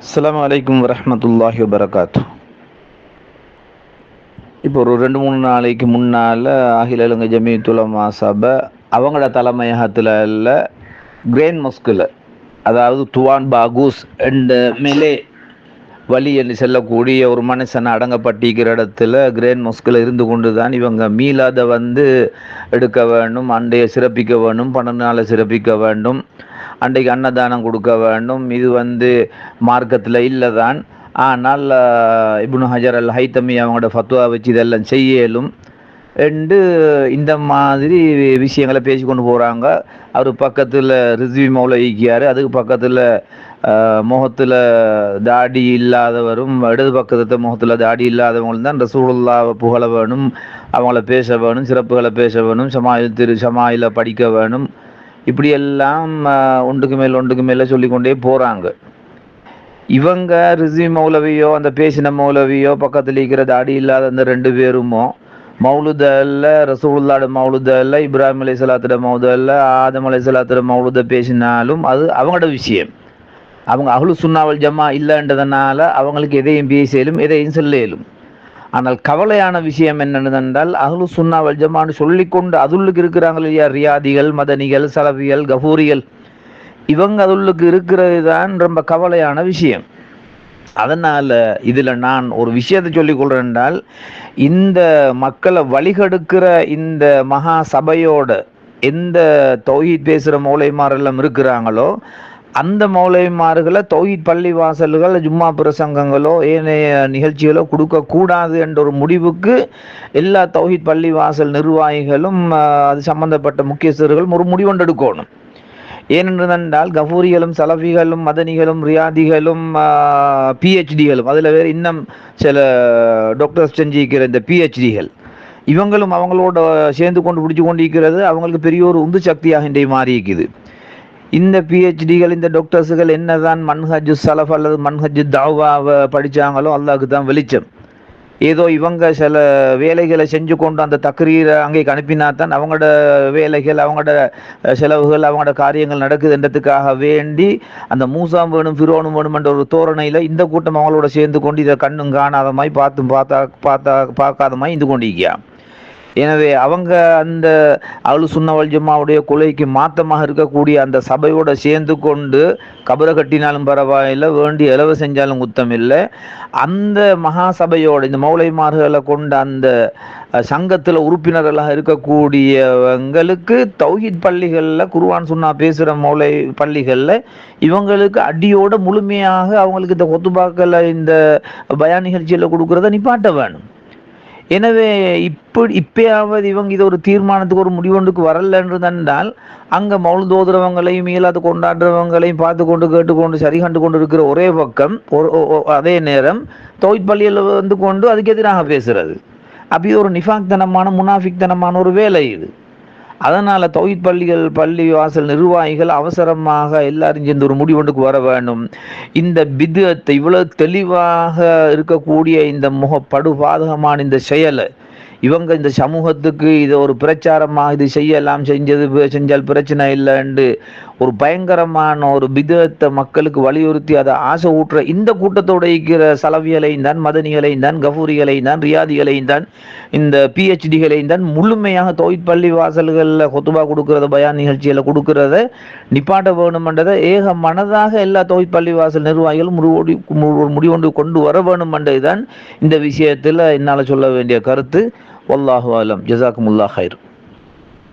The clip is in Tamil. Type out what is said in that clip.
அஸ்லாம் வலைக்கம் வரமத்துல்லாஹி வபரகாத்து இப்போ ஒரு ரெண்டு மூணு நாளைக்கு முன்னால் அகில இலங்கை துலமா சபை அவங்களோட தலைமையகத்தில் இல்லை கிரேன் மஸ்கில் அதாவது துவான் பாகூஸ் அண்ட் மெலே வழி என்று செல்லக்கூடிய ஒரு மனுஷனை அடங்கப்பட்டிருக்கிற இடத்துல கிரேன் மொஸ்கில் இருந்து கொண்டு தான் இவங்க மீளாத வந்து எடுக்க வேண்டும் அண்டையை சிறப்பிக்க வேண்டும் பன்னெண்டு நாளை சிறப்பிக்க வேண்டும். அன்றைக்கு அன்னதானம் கொடுக்க வேண்டும். இது வந்து மார்க்கத்தில் இல்லை தான் ஆனால் இப்னு ஹஜர் அல் ஹைத்தமி அவங்களோட ஃபத்வா வச்சு இதெல்லாம் செய்யலும். என்று இந்த மாதிரி விஷயங்களை பேசி கொண்டு போகிறாங்க அவர் பக்கத்தில் ரிஸ்வி ஈக்கியார் அதுக்கு பக்கத்தில் முகத்தில் தாடி இல்லாதவரும் இடது பக்கத்து முகத்தில் தாடி இல்லாதவங்களும் தான் ரசூலுல்லாவை புகழ வேணும். அவங்கள பேச வேணும் சிறப்புகளை பேச வேணும். சமாயில் திரு சமாயில் படிக்க வேணும். இப்படியெல்லாம் ஒன்றுக்கு மேல் ஒன்றுக்கு மேலே சொல்லிக்கொண்டே போகிறாங்க இவங்க ரிசி மௌலவியோ அந்த பேசின மௌலவியோ பக்கத்தில் இருக்கிற தாடி இல்லாத அந்த ரெண்டு பேருமோ மௌலுதல்ல ரசூலுல்லாட மௌலுதல்ல இப்ராஹிம் அலி சலாத்திட மௌதல்ல ஆதம் அலி சலாத்தோட மௌலுத பேசினாலும் அது அவங்களோட விஷயம். அவங்க அஹ்லு சுன்னாவல் ஜமா இல்லைன்றதுனால அவங்களுக்கு எதையும் பேசியலும் எதையும் சொல்லலும். ஆனால் கவலையான விஷயம் என்னென்னதென்றால் அஹ்லு சுன்னாவல் ஜமான்னு சொல்லிக்கொண்டு அதுள்ளுக்கு இருக்கிறாங்க இல்லையா? ரியாதிகள் மதனிகள் சலவிகள் கபூரிகள் இவங்க அதுள்ளுக்கு இருக்கிறது தான் ரொம்ப கவலையான விஷயம். அதனால் இதில் நான் ஒரு விஷயத்தை சொல்லிக் கொள்கிறேன் என்றால் இந்த மக்களை வழிகெடுக்கிற இந்த மகா சபையோட எந்த தொகுதி பேசுகிற மூளைமாரெல்லாம் இருக்கிறாங்களோ அந்த மௌலவிமார்களை தௌஹீத் பள்ளி வாசல்கள் ஜும்மா பிரசங்கங்களோ ஏனைய நிகழ்ச்சிகளோ கொடுக்கக்கூடாது என்ற ஒரு முடிவுக்கு எல்லா தௌஹீத் பள்ளி வாசல் நிர்வாகிகளும் அது சம்பந்தப்பட்ட முக்கியஸ்தர்கள் ஒரு முடிவெண்டெடுக்கணும் ஏனென்றால் கஃபூரிகளும் சலஃபிகளும் மதனிகளும் ரியாதிகளும் பிஹெச்டிகளும் அதில் வேறு இன்னும் சில டாக்டர்ஸ் செஞ்சிருக்கிற இந்த பிஹெச்டிகள் இவங்களும் அவங்களோட சேர்ந்து கொண்டு பிடிச்சு கொண்டு இருக்கிறது அவங்களுக்கு பெரிய ஒரு உந்து சக்தியாக இன்றைய மாறி இருக்குது இந்த பிஹெச்டிகள் இந்த டாக்டர்ஸுகள் என்னதான் மன்ஹஜு சலஃப் அல்லது மன்ஹஜு தாவாவை படித்தாங்களோ அல்லாவுக்கு தான் வெளிச்சம். ஏதோ இவங்க சில வேலைகளை செஞ்சு கொண்டு அந்த தக்ரீரை அங்கே அனுப்பினா தான் அவங்களோட வேலைகள் அவங்களோட செலவுகள் அவங்களோட காரியங்கள் நடக்குதுன்றதுக்காக வேண்டி அந்த மூசாம் வேணும் ஃபிரோனும் வேணும் என்ற ஒரு தோரணையில் இந்த கூட்டம் அவங்களோட சேர்ந்து கொண்டு இதை கண்ணும் காணாத மாதிரி பார்த்தும் பார்த்தா பார்த்தா பார்க்காத மாதிரி இருந்து கொண்டிருக்கியா எனவே அவங்க அந்த அழு சுண்ணவள் ஜம்மாவுடைய கொலைக்கு மாத்தமாக இருக்கக்கூடிய அந்த சபையோட சேர்ந்து கொண்டு கபரை கட்டினாலும் பரவாயில்லை வேண்டி இலவு செஞ்சாலும் குத்தம் இல்லை அந்த மகா சபையோட இந்த மௌளைமார்களை கொண்ட அந்த சங்கத்தில் உறுப்பினர்களாக இருக்கக்கூடியவங்களுக்கு தௌஹித் பள்ளிகளில் குருவான் சுன்னா பேசுகிற மௌளை பள்ளிகளில் இவங்களுக்கு அடியோட முழுமையாக அவங்களுக்கு இந்த கொத்துபாக்களை இந்த பயா நிகழ்ச்சியில் கொடுக்குறத நிப்பாட்ட வேணும். எனவே இப்படி இப்பயாவது இவங்க இது ஒரு தீர்மானத்துக்கு ஒரு முடிவொன்றுக்கு வரலன்றதென்றால் அங்கே மௌழுதோதுறவங்களையும் மீளாத கொண்டாடுறவங்களையும் பார்த்து கொண்டு கேட்டுக்கொண்டு சரி கண்டு கொண்டு இருக்கிற ஒரே பக்கம் ஒரு அதே நேரம் தொழிற்பள்ளியில் வந்து கொண்டு அதுக்கு எதிராக பேசுறது. அப்படி ஒரு நிஃபாக்தனமான முனாஃபிக்தனமான ஒரு வேலை இது. அதனால் தௌஹித் பள்ளிகள் பள்ளி வாசல் நிர்வாகிகள் அவசரமாக எல்லாரும் சேர்ந்து ஒரு முடிவொன்றுக்கு வர வேண்டும். இந்த பிதுத்தை இவ்வளவு தெளிவாக இருக்கக்கூடிய இந்த முக படுபாதகமான இந்த செயலை இவங்க இந்த சமூகத்துக்கு இது ஒரு பிரச்சாரமாக இது செய்யலாம் செஞ்சது செஞ்சால் பிரச்சனை இல்லைன்னு ஒரு பயங்கரமான ஒரு விதத்தை மக்களுக்கு வலியுறுத்தி அதை ஆசை ஊட்டுற இந்த கூட்டத்தோட இருக்கிற சலவியலையும் தான் மதனிகளையும் தான் கஃபூரிகளையும் தான் ரியாதிகளையும் தான் இந்த பிஹெச்டிகளையும் தான் முழுமையாக தொழிற்பள்ளி வாசல்களில் கொத்துபா கொடுக்கறத பயான் நிகழ்ச்சியில் கொடுக்கறத நிப்பாட்ட வேணுமென்றதை ஏக மனதாக எல்லா தொழிற்பள்ளி வாசல் நிர்வாகிகளும் முடிவோடி முடிவொன்று கொண்டு வர வேணுமென்றது தான் இந்த விஷயத்தில் என்னால் சொல்ல வேண்டிய கருத்து. والله أعلم. جزاكم الله خير.